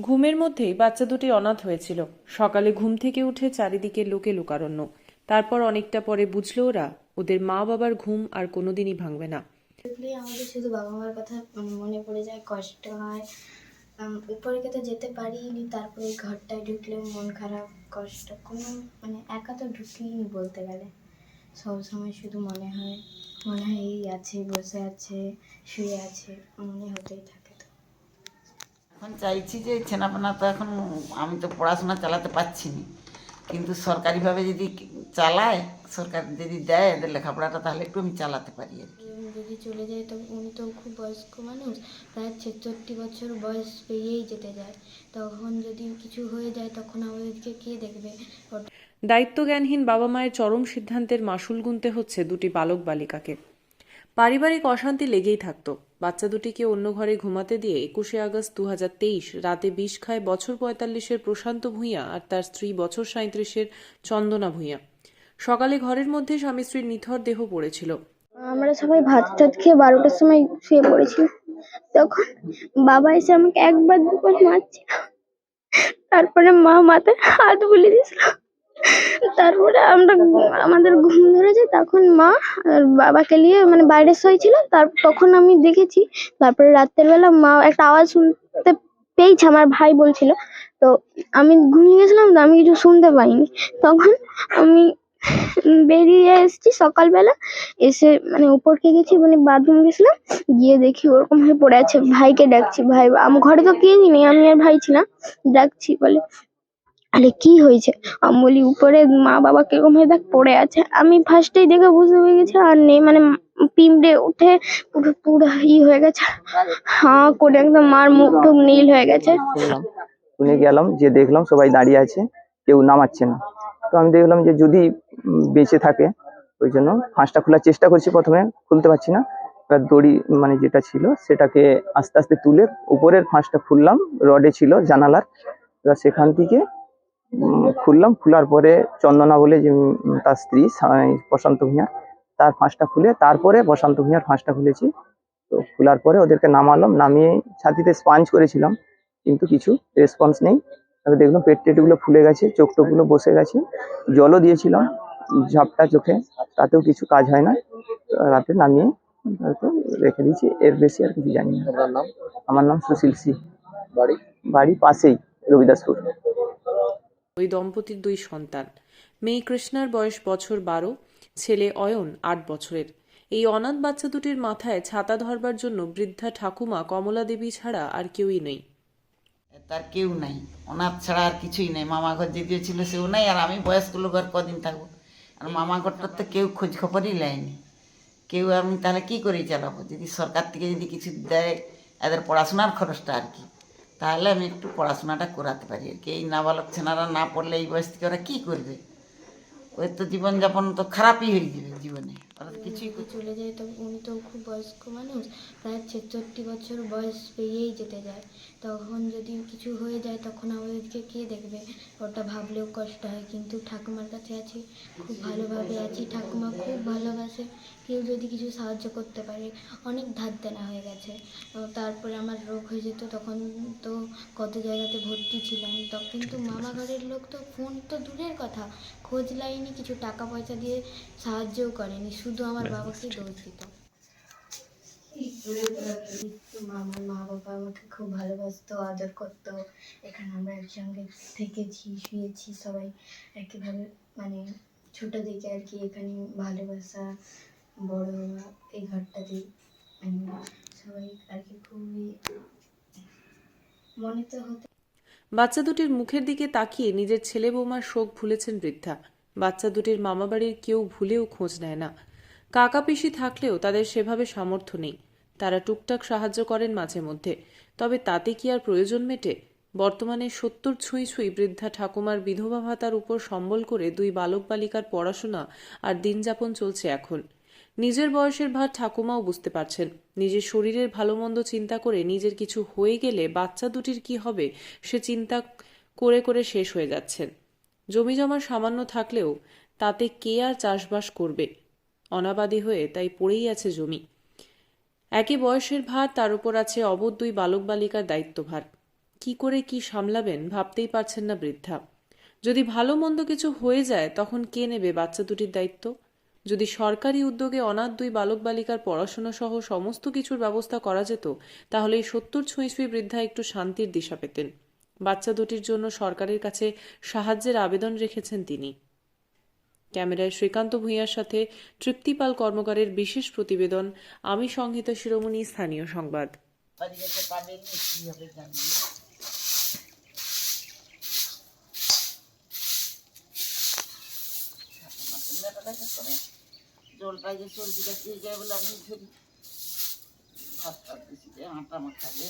ঘুমের মধ্যেই বাচ্চা দুটি অনাথ হয়েছিল। সকালে ঘুম থেকে উঠে চারিদিকে লোকে লোকারণ্য। তারপর অনেকটা পরে বুঝলো ওরা, ওদের মা বাবার ঘুম আর কোনোদিনই ভাঙবে না। আমাদের শুধু বাবা মার কথা মানে মনে পড়ে যায়, কষ্ট হয়। উপরে তো যেতে পারিনি, তারপরে ঘরটায় ঢুকলেও মন খারাপ, কষ্ট, কোনো মানে একা তো ঢুকিনি বলতে গেলে। সব সময় শুধু মনে হয় মনে হয় এই আছে বসে আছে শুয়ে আছে মনে হতেই থাকে তো। এখন চাইছি যে ছেনাপোনা তো এখন আমি তো পড়াশোনা চালাতে পারছি না কিন্তু সরকারিভাবে যদি চালায় সরকার যদি দেয় এদের লেখাপড়াটা তাহলে একটু আমি চালাতে পারি আর কি। যদি চলে যায় তো উনি তো খুব বয়স্ক মানুষ প্রায় ছেষট্টি বছর বয়স পেরিয়েই যেতে যায়। তখন যদি কিছু হয়ে যায় তখন আমাদেরকে কে দেখবে? দায়িত্বজ্ঞানহীন বাবা মায়ের চরম সিদ্ধান্তের মাসুল গুনতে হচ্ছে দুটি বালক বালিকাকে। পারিবারিক অশান্তি লেগেই থাকতো। বাচ্চা দুটিকে অন্য ঘরে ঘুমাতে দিয়ে একুশে আগস্ট দু হাজার তেইশ রাতে বিষ খায় বছর পঁয়তাল্লিশের প্রশান্ত ভূঁইয়া আর তার স্ত্রী বছর সাঁত্রিশের চন্দনা ভূঁইয়া। সকালে ঘরের মধ্যে স্বামী স্ত্রীর নিথর দেহ পড়েছিল। আমরা সবাই ভাত টাত খেয়ে বারোটার সময় শুয়ে পড়েছিলাম। তখন বাবা এসে আমাকে একবার দুবার মারছিল তারপরে মা মাথায় হাত বুলিয়ে দিয়েছিল। তারপরে আমরা আমাদের ঘুম ধরেছে, তখন মা আর বাবাকে নিয়ে মানে বাইরে শুয়েছিল। তার তখন আমি দেখেছি, তারপরে রাত্রের বেলা মা একটা আওয়াজ শুনতে পেয়েছে, আমার ভাই বলছিল। তো আমি ঘুমিয়ে গেছিলাম, তো আমি কিছু শুনতে পাইনি। তখন আমি বেরিয়ে এসেছি সকালবেলা, এসে মানে উপরকে গেছি মানে বাথরুম গেছিলাম, গিয়ে দেখি ওরকম হয়ে পড়ে আছে, ভাইকে ডাকছি। ভাই, আমি ঘরে তো কেউই নেই, আমি আর ভাই ছিলাম। ডাকছি বলে আরে কি হয়েছে? আমি বলি উপরে মা বাবা কীরকম হয়ে দেখ পড়ে আছে। আমি ফার্স্টেই দেখে বুঝতে পেরে গেছি, আর নেই মানে পিমড়ে উঠে পুরো পুরো ই হয়ে গেছে। হাঁ করে একদম মার মুখ টুক নীল হয়ে গেছে। শুনে গেলাম, যে দেখলাম সবাই দাঁড়িয়ে আছে, কেউ নামাচ্ছে না। তো আমি দেখলাম যে যদি বেঁচে থাকে, ওই জন্য ফাঁসটা খোলার চেষ্টা করছি প্রথমে, খুলতে পারছি না। এবার দড়ি মানে যেটা ছিল, সেটাকে আস্তে আস্তে তুলে উপরের ফাঁসটা খুললাম, রডে ছিল জানালার। এবার সেখান থেকে খুললাম খোলার পরে চন্দনা বলে যে তার স্ত্রী প্রশান্ত ভূঁইয়া তার ফাঁসটা খুলে তারপরে প্রশান্ত ভূঁইয়ার ফাঁসটা খুলেছি। তো খোলার পরে ওদেরকে নামালাম নামিয়ে ছাতিতে স্পাঞ্জ করেছিলাম কিন্তু কিছু রেসপন্স নেই। তবে দেখলাম পেট টেটগুলো ফুলে গেছে চোখ টোকগুলো বসে গেছে জলও দিয়েছিলাম ঝাপটা চোখে তাতেও কিছু কাজ হয় না। রাতে নামিয়ে হয়তো রেখে দিয়েছি এর বেশি আর কিছু জানি না। আমার নাম সুশীল সি। বাড়ি? বাড়ি পাশেই রবিদাসপুর। ওই দম্পতির দুই সন্তান। মেয়ে কৃষ্ণার বয়স বছর বারো, ছেলে অয়ন আট বছরের। এই অনাথ বাচ্চা দুটির মাথায় ছাতা ধরবার জন্য বৃদ্ধা ঠাকুমা কমলা দেবী ছাড়া আর কেউই নেই। তার কেউ নাই। অনাথ ছাড়া আর কিছুই নেই। মামা ঘর যদিও ছিল সেও নাই আর আমি বয়স্ক লোক আর কদিন থাকব? আর মামা ঘরটার তো কেউ খোঁজ খবরই নেয়নি। কেউ আমি তাহলে কি করে চালাবো? যদি সরকার থেকে যদি কিছু দেয়, এদের পড়াশোনার খরচটা আর কি? তাহলে আমি একটু পড়াশোনাটা করাতে পারি আর কি। এই নাবালক ছেনারা না পড়লে এই বয়স থেকে ওরা কী করবে? ওই তো জীবনযাপন তো খারাপই হয়ে যাবে জীবনে। চলে যায় তো উনি তো খুব বয়স্ক মানুষ, প্রায় ছেষট্টি বছর বয়স পেরিয়েই যেতে যায়। তখন যদি কিছু হয়ে যায়, তখন আমাদেরকে কে দেখবে? ওটা ভাবলেও কষ্ট হয়, কিন্তু ঠাকুমার কাছে আছি, খুব ভালোভাবে আছি। ঠাকুমা খুব ভালোবাসে, কেউ যদি কিছু সাহায্য করতে পারে, অনেক ধার দেনা হয়ে গেছে। তারপরে আমার রোগ হয়ে যেত, তখন তো কত জায়গাতে ভর্তি ছিলাম। তো কিন্তু মামা ঘরের লোক তো ফোন তো দূরের কথা, খোঁজ লাইনি, কিছু টাকা পয়সা দিয়ে সাহায্যও করেনি। শুধু আমার বাবাকে দোষ দিত আমার মা বাবা আমাকে খুব ভালোবাসতো আদর করতো। এখানে আমরা একসঙ্গে থেকেছি শুয়েছি সবাই একইভাবে মানে ছোট থেকে আর কি এখানে ভালোবাসা বড় এই ঘরটাতে মানে সবাই আর কি খুবই মনে তো হতে বাচ্চা দুটির মুখের দিকে তাকিয়ে নিজের ছেলে বৌমার শোক ভুলেছেন বৃদ্ধা। বাচ্চা দুটির মামাবাড়ির কেউ ভুলেও খোঁজ নেয় না। কাকা পিসি থাকলেও তাদের সেভাবে সামর্থ্য নেই। তারা টুকটাক সাহায্য করেন মাঝে মধ্যে। তবে তাতে কি আর প্রয়োজন মেটে? বর্তমানে সত্তর ছুঁই ছুঁই বৃদ্ধা ঠাকুমার বিধবা ভাতার উপর সম্বল করে দুই বালক বালিকার পড়াশোনা আর দিনযাপন চলছে এখন। নিজের বয়সের ভার ঠাকুমাও বুঝতে পারছেন। নিজের শরীরের ভালো মন্দ চিন্তা করে নিজের কিছু হয়ে গেলে বাচ্চা দুটির কি হবে সে চিন্তা করে করে শেষ হয়ে যাচ্ছেন। জমি জমা সামান্য থাকলেও তাতে কে আর চাষবাস করবে? অনাবাদী হয়ে তাই পড়েই আছে জমি। একই বয়সের ভার, তার উপর আছে অবধ দুই বালক বালিকার দায়িত্বভার। কি করে কি সামলাবেন ভাবতেই পারছেন না বৃদ্ধা। যদি ভালো মন্দ কিছু হয়ে যায়, তখন কে নেবে বাচ্চা দুটির দায়িত্ব? যদি সরকারি উদ্যোগে অনাথ দুই বালক বালিকার পড়াশোনা সহ সমস্ত কিছুর ব্যবস্থা করা যেত, তাহলে এই সত্তর ছুঁই ছুঁই বৃদ্ধা একটু শান্তির দিশা পেতেন। বাচ্চা দুটির জন্য সরকারের কাছে সাহায্যের আবেদন রেখেছেন তিনি। ক্যামেরায় শ্রীকান্ত ভূঁইয়ার সাথে তৃপ্তিপাল কর্মকারের বিশেষ প্রতিবেদন, আমি সংহিতা শিরোমণি, স্থানীয় সংবাদ। জলটা যে দিয়ে যায় বলে আমি ধরি আটা মাখাবে